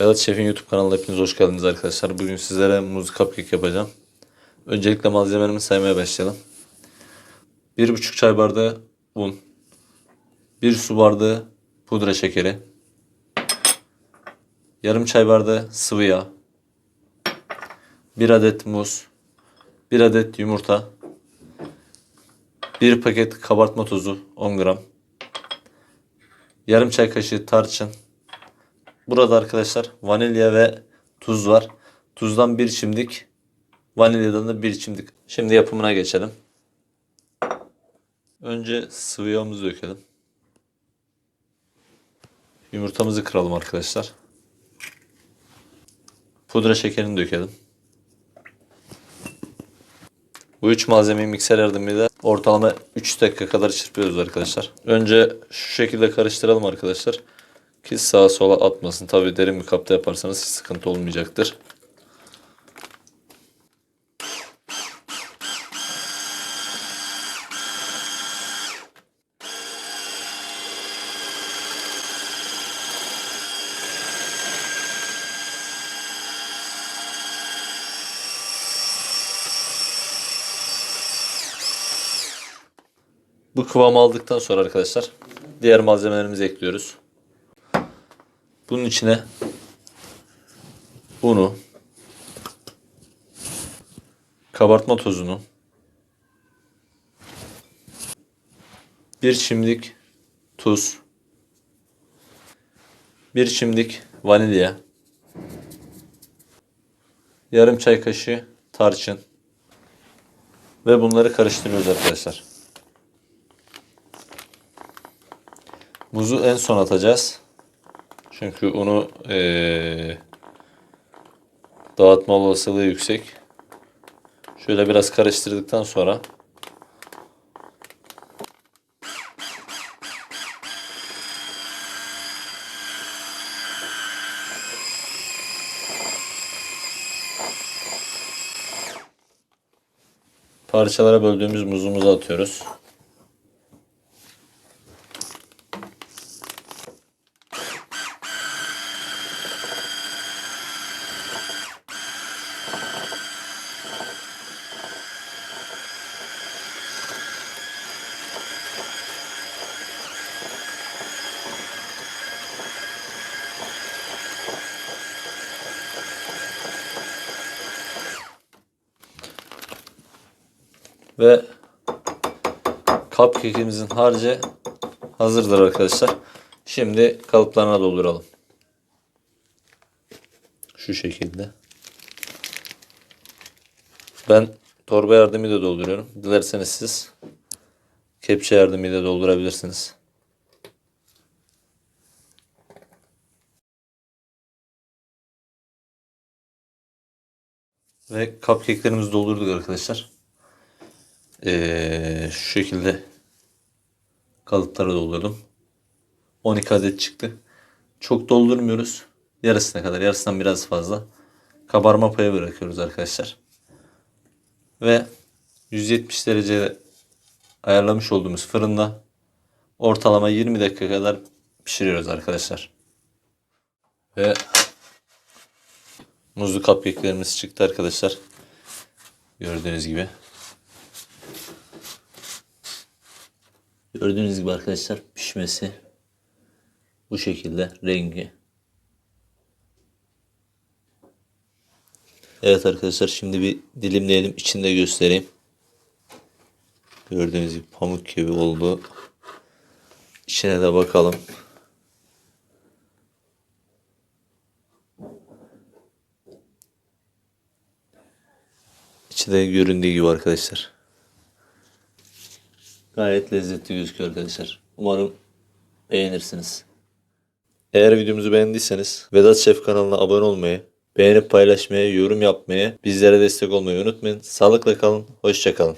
Vedat Şef'in YouTube kanalına hepiniz hoş geldiniz arkadaşlar. Bugün sizlere muz cupcake yapacağım. Öncelikle malzemelerimi saymaya başlayalım. 1,5 çay bardağı un. 1 su bardağı pudra şekeri. Yarım çay bardağı sıvı yağ. 1 adet muz. 1 adet yumurta. 1 paket kabartma tozu 10 gram. Yarım çay kaşığı tarçın. Burada arkadaşlar vanilya ve tuz var. Tuzdan bir çimdik, vanilyadan da bir çimdik. Şimdi yapımına geçelim. Önce sıvı yağımızı dökelim. Yumurtamızı kıralım arkadaşlar. Pudra şekerini dökelim. Bu üç malzemeyi mikser yardımıyla ortalama 3 dakika kadar çırpıyoruz arkadaşlar. Önce şu şekilde karıştıralım arkadaşlar. Ki sağa sola atmasın. Tabi derin bir kapta yaparsanız hiç sıkıntı olmayacaktır. Bu kıvamı aldıktan sonra arkadaşlar diğer malzemelerimizi ekliyoruz. Bunun içine unu, kabartma tozunu, bir çimdik tuz, bir çimdik vanilya, yarım çay kaşığı tarçın ve bunları karıştırıyoruz arkadaşlar. Muzu en son atacağız. Çünkü onu eee, dağıtma olasılığı yüksek. Şöyle biraz karıştırdıktan sonra parçalara böldüğümüz muzumuzu atıyoruz. Ve cupcake'imizin harcı hazırdır arkadaşlar. Şimdi kalıplarına dolduralım. Şu şekilde. Ben torba yardımıyla dolduruyorum. Dilerseniz siz kepçe yardımıyla doldurabilirsiniz. Ve cupcake'lerimizi doldurduk arkadaşlar. Ee, şu şekilde kalıplara doldurdum. 12 adet çıktı. Çok doldurmuyoruz. Yarısına kadar. Yarısından biraz fazla. Kabarma payı bırakıyoruz arkadaşlar. Ve 170 derece ayarlamış olduğumuz fırında ortalama 20 dakika kadar pişiriyoruz arkadaşlar. Ve muzlu cupcake'lerimiz çıktı arkadaşlar. Gördüğünüz gibi. Gördüğünüz gibi arkadaşlar pişmesi bu şekilde rengi. Evet arkadaşlar şimdi bir dilimleyelim içinde göstereyim. Gördüğünüz gibi pamuk gibi oldu. İçine de bakalım. İçi de göründüğü gibi arkadaşlar. Gayet lezzetli gözüküyor arkadaşlar. Umarım beğenirsiniz. Eğer videomuzu beğendiyseniz Vedat Şef kanalına abone olmayı, beğenip paylaşmayı, yorum yapmayı, bizlere destek olmayı unutmayın. Sağlıkla kalın, hoşça kalın.